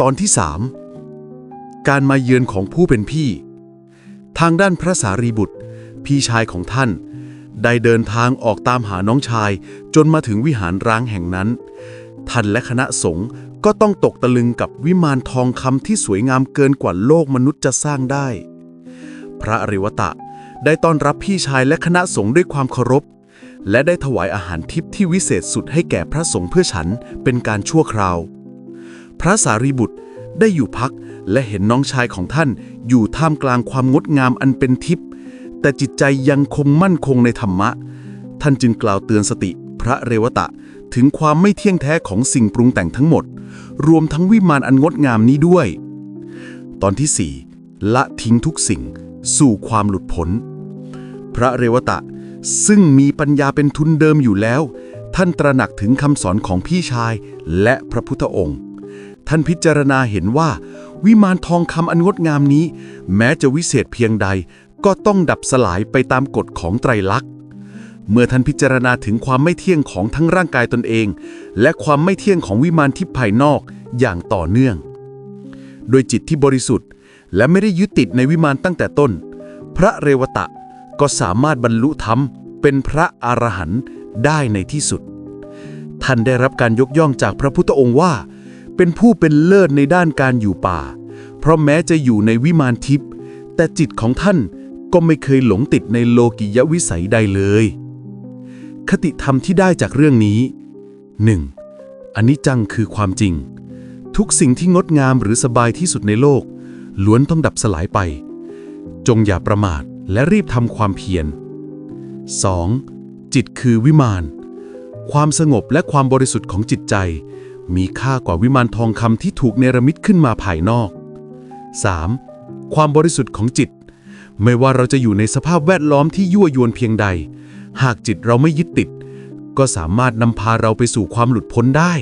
ตอนที่สามการมาเยือนของผู้เป็นพี่ ทางด้านพระสารีบุตร พี่ชายของท่าน ได้เดินทางออกตามหาน้องชาย จนมาถึงวิหารร้างแห่งนั้น ท่านและคณะสงฆ์ก็ต้องตกตะลึงกับวิมานทองคำที่สวยงามเกินกว่าโลกมนุษย์จะสร้างได้ พระอริวตะได้ต้อนรับพี่ชายและคณะสงฆ์ด้วยความเคารพ และได้ถวายอาหารทิพย์ที่วิเศษสุดให้แก่พระสงฆ์เพื่อฉันเป็นการชั่วคราว พระสารีบุตรได้อยู่พักและเห็นน้องชายของท่านอยู่ท่ามกลางความงดงามอันเป็นทิพย์แต่จิตใจยังคงมั่นคงในธรรมะ ท่านจึงกล่าวเตือนสติพระเรวตะถึงความไม่เที่ยงแท้ของสิ่งปรุงแต่งทั้งหมด รวมทั้งวิมานอันงดงามนี้ด้วย ตอนที่ 4 ละทิ้งทุกสิ่ง สู่ความหลุดพ้น พระเรวตะซึ่งมีปัญญาเป็นทุนเดิมอยู่แล้ว ท่านตระหนักถึงคำสอนของพี่ชายและพระพุทธองค์ ท่านพิจารณาเห็นว่า วิมานทองคำอันงดงามนี้ แม้จะวิเศษเพียงใด ก็ต้องดับสลายไปตามกฎของไตรลักษณ์ เมื่อท่านพิจารณาถึงความไม่เที่ยงของทั้งร่างกายตนเอง และความไม่เที่ยงของวิมานทิพย์ภายนอกอย่างต่อเนื่อง โดยจิตที่บริสุทธิ์ และไม่ได้ยึดติดในวิมานตั้งแต่ต้น พระเรวตะก็สามารถบรรลุธรรมเป็นพระอรหันต์ได้ในที่สุด ท่านได้รับการยกย่องจากพระพุทธองค์ว่า เป็นผู้เป็นเลิศในด้านการอยู่ป่า เพราะแม้จะอยู่ในวิมานทิพย์แต่จิตของท่านก็ไม่เคยหลงติดในโลกิยวิสัยใดเลย คติธรรมที่ได้จากเรื่องนี้ 1. อันนี้จังคือความจริง ทุกสิ่งที่งดงามหรือสบายที่สุดในโลก ล้วนต้องดับสลายไป จงอย่าประมาทและรีบทำความเพียร 2. จิตคือวิมาน ความสงบและความบริสุทธิ์ของจิตใจ มีค่ากว่าวิมานทองคำที่ถูกเนรมิตขึ้นมาภายนอก 3. ความบริสุทธิ์ของจิต ไม่ว่าเราจะอยู่ในสภาพแวดล้อมที่ยั่วยวนเพียงใด หากจิตเราไม่ยึดติด ก็สามารถนำพาเราไปสู่ความหลุดพ้นได้